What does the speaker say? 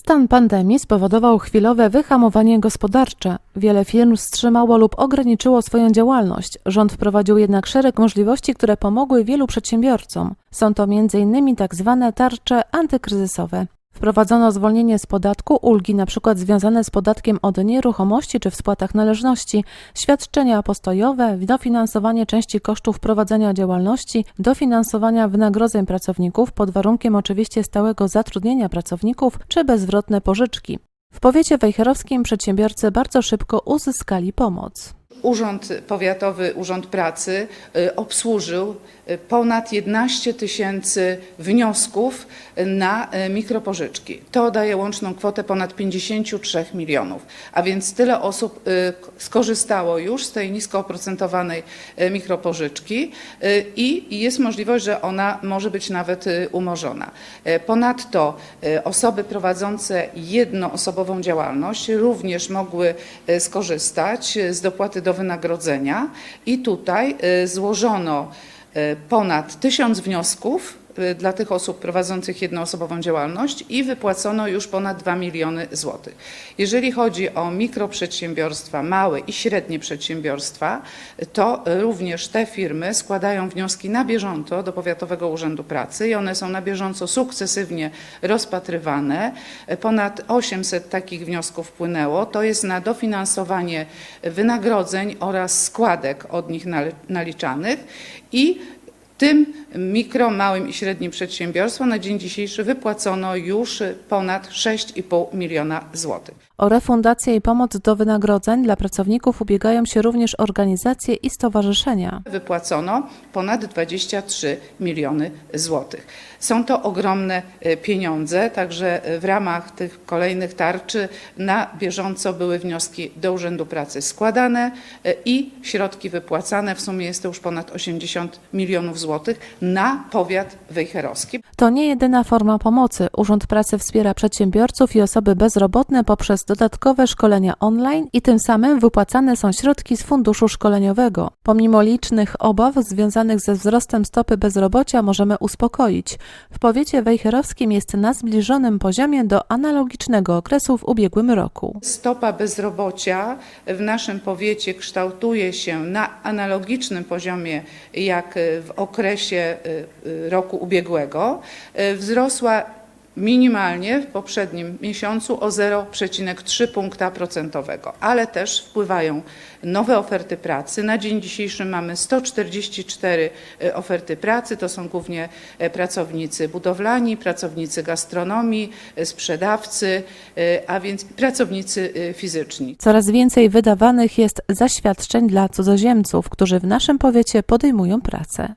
Stan pandemii spowodował chwilowe wyhamowanie gospodarcze. Wiele firm wstrzymało lub ograniczyło swoją działalność. Rząd wprowadził jednak szereg możliwości, które pomogły wielu przedsiębiorcom. Są to m.in. tak zwane tarcze antykryzysowe. Wprowadzono zwolnienie z podatku, ulgi np. związane z podatkiem od nieruchomości czy w spłatach należności, świadczenia postojowe, dofinansowanie części kosztów prowadzenia działalności, dofinansowania wynagrodzeń pracowników pod warunkiem oczywiście stałego zatrudnienia pracowników czy bezwrotne pożyczki. W powiecie wejherowskim przedsiębiorcy bardzo szybko uzyskali pomoc. Urząd Powiatowy, Urząd Pracy y, obsłużył y, ponad 11 tysięcy wniosków na y, mikropożyczki. To daje łączną kwotę ponad 53 milionów, a więc tyle osób skorzystało już z tej nisko oprocentowanej mikropożyczki i jest możliwość, że ona może być nawet umorzona. Y, Ponadto osoby prowadzące jednoosobową działalność również mogły skorzystać z dopłaty do wynagrodzenia i tutaj y, złożono y, ponad tysiąc wniosków dla tych osób prowadzących jednoosobową działalność i wypłacono już ponad 2 miliony złotych. Jeżeli chodzi o mikroprzedsiębiorstwa, małe i średnie przedsiębiorstwa, to również te firmy składają wnioski na bieżąco do Powiatowego Urzędu Pracy i one są na bieżąco sukcesywnie rozpatrywane. Ponad 800 takich wniosków wpłynęło. To jest na dofinansowanie wynagrodzeń oraz składek od nich naliczanych i tym mikro, małym i średnim przedsiębiorstwom na dzień dzisiejszy wypłacono już ponad 6,5 miliona złotych. O refundację i pomoc do wynagrodzeń dla pracowników ubiegają się również organizacje i stowarzyszenia. Wypłacono ponad 23 miliony złotych. Są to ogromne e, pieniądze, także e, w ramach tych kolejnych tarczy na bieżąco były wnioski do Urzędu Pracy składane e, i środki wypłacane. W sumie jest to już ponad 80 milionów złotych na powiat wejherowski. To nie jedyna forma pomocy. Urząd Pracy wspiera przedsiębiorców i osoby bezrobotne poprzez dodatkowe szkolenia online i tym samym wypłacane są środki z funduszu szkoleniowego. Pomimo licznych obaw związanych ze wzrostem stopy bezrobocia możemy uspokoić. W powiecie wejherowskim jest na zbliżonym poziomie do analogicznego okresu w ubiegłym roku. Stopa bezrobocia w naszym powiecie kształtuje się na analogicznym poziomie jak w okresie y, y, roku ubiegłego. Y, Wzrosła minimalnie w poprzednim miesiącu o 0,3 punkta procentowego, ale też wpływają nowe oferty pracy. Na dzień dzisiejszy mamy 144 y, oferty pracy, to są głównie e, pracownicy budowlani, pracownicy gastronomii, y, sprzedawcy, a więc pracownicy fizyczni. Coraz więcej wydawanych jest zaświadczeń dla cudzoziemców, którzy w naszym powiecie podejmują pracę.